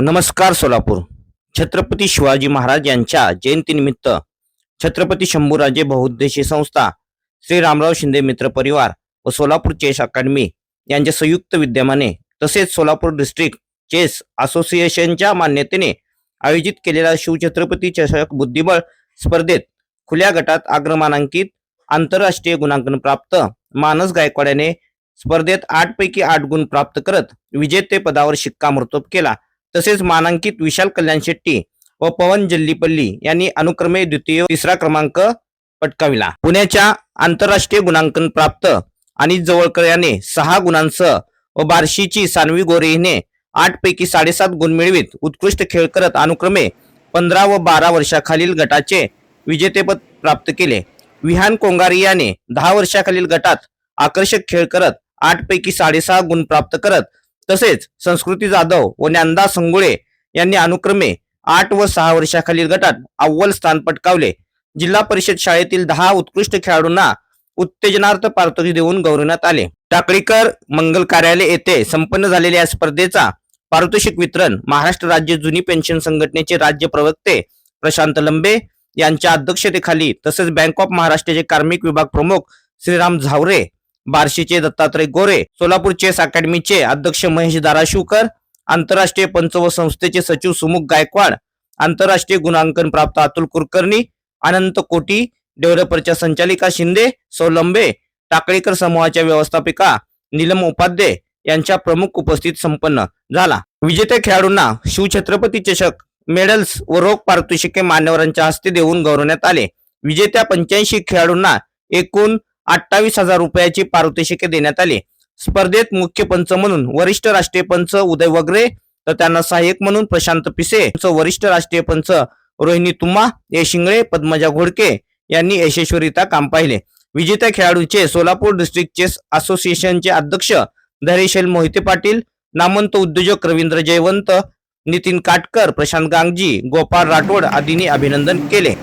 नमस्कार सोलापूर. छत्रपती शिवाजी महाराज यांच्या जयंतीनिमित्त छत्रपती शंभूराजे बहुउद्देशीय संस्था श्री रामराव शिंदे मित्र परिवार व सोलापूर चेस अकॅडमी यांच्या संयुक्त विद्यमाने तसेच सोलापूर डिस्ट्रिक्ट चेस असोसिएशनच्या मान्यतेने आयोजित केलेल्या शिवछत्रपती चषक बुद्धिबळ स्पर्धेत खुल्या गटात अग्रमानांकित आंतरराष्ट्रीय गुणांकन प्राप्त मानस गायकवाड याने स्पर्धेत आठपैकी आठ गुण प्राप्त करत विजेतेपदावर शिक्कामोर्तब केला. तसेच मानांकित विशाल कल्याण शेट्टी व पवन जल्लीपल्ली यांनी अनुक्रमे द्वितीय तिसरा क्रमांक पटकाविला. पुण्याच्या आंतरराष्ट्रीय गुणांकन प्राप्त आणि जवळकर याने सहा गुणांसह व बार्शीची सानवी गोरे हिने आठ पैकी साडेसात गुण मिळवीत. उत्कृष्ट खेळ करत अनुक्रमे पंधरा व बारा वर्षाखालील गटाचे विजेतेपद प्राप्त केले. विहान कोंगारी याने दहा वर्षाखालील गटात आकर्षक खेळ करत आठ पैकी साडेसहा गुण प्राप्त करत तसेच संस्कृती जाधव व ज्ञानदास संगुळे यांनी अनुक्रमे आठ व सहा वर्षाखालील गटात अव्वल स्थान पटकावले. जिल्हा परिषद शाळेतील दहा उत्कृष्ट खेळाडूंना उत्तेजनार्थ पारितोषिक देऊन गौरवण्यात आले. टाकळीकर मंगल कार्यालय येथे संपन्न झालेल्या या स्पर्धेचा पारितोषिक वितरण महाराष्ट्र राज्य जुनी पेन्शन संघटनेचे राज्य प्रवक्ते प्रशांत लंबे यांच्या अध्यक्षतेखाली तसेच बँक ऑफ महाराष्ट्राचे कार्मिक विभाग प्रमुख श्रीराम झावरे बार्शीचे दत्तात्रय गोरे सोलापूर चेस अकॅडमीचे अध्यक्ष महेश दाराशिवकर आंतरराष्ट्रीय पंच व संस्थेचे सचिव सुमुख गायकवाड आंतरराष्ट्रीय गुणांकन प्राप्त अतुल कुलकर्णी अनंत कोटी डेव्हलपरच्या संचालिका शिंदे सोलंबे टाकळीकर समूहाच्या व्यवस्थापिका नीलम उपाध्ये यांच्या प्रमुख उपस्थित संपन्न झाला. विजेत्या खेळाडूंना शिवछत्रपती चषक मेडल्स व रोख पारितोषिके मान्यवरांच्या हस्ते देऊन गौरवण्यात आले. विजेत्या पंच्याऐंशी खेळाडूंना एकूण अठ्ठावीस हजार रुपयाची पारितोषिके देण्यात आली. स्पर्धेत मुख्य पंच म्हणून वरिष्ठ राष्ट्रीय पंच उदय वगरे तर त्यांना सहाय्यक म्हणून प्रशांत पिसे च वरिष्ठ राष्ट्रीय पंच रोहिणी तुम्हा ए शिंगळे पद्मजा घोडके यांनी यशस्वीरित्या काम पाहिले. विजेत्या खेळाडूचे सोलापूर डिस्ट्रिक्ट चेस असोसिएशनचे अध्यक्ष धैर्यशील मोहिते पाटील नामंत उद्योजक रवींद्र जयवंत नितीन काटकर प्रशांत गांगजी गोपाळ राठोड आदींनी अभिनंदन केले.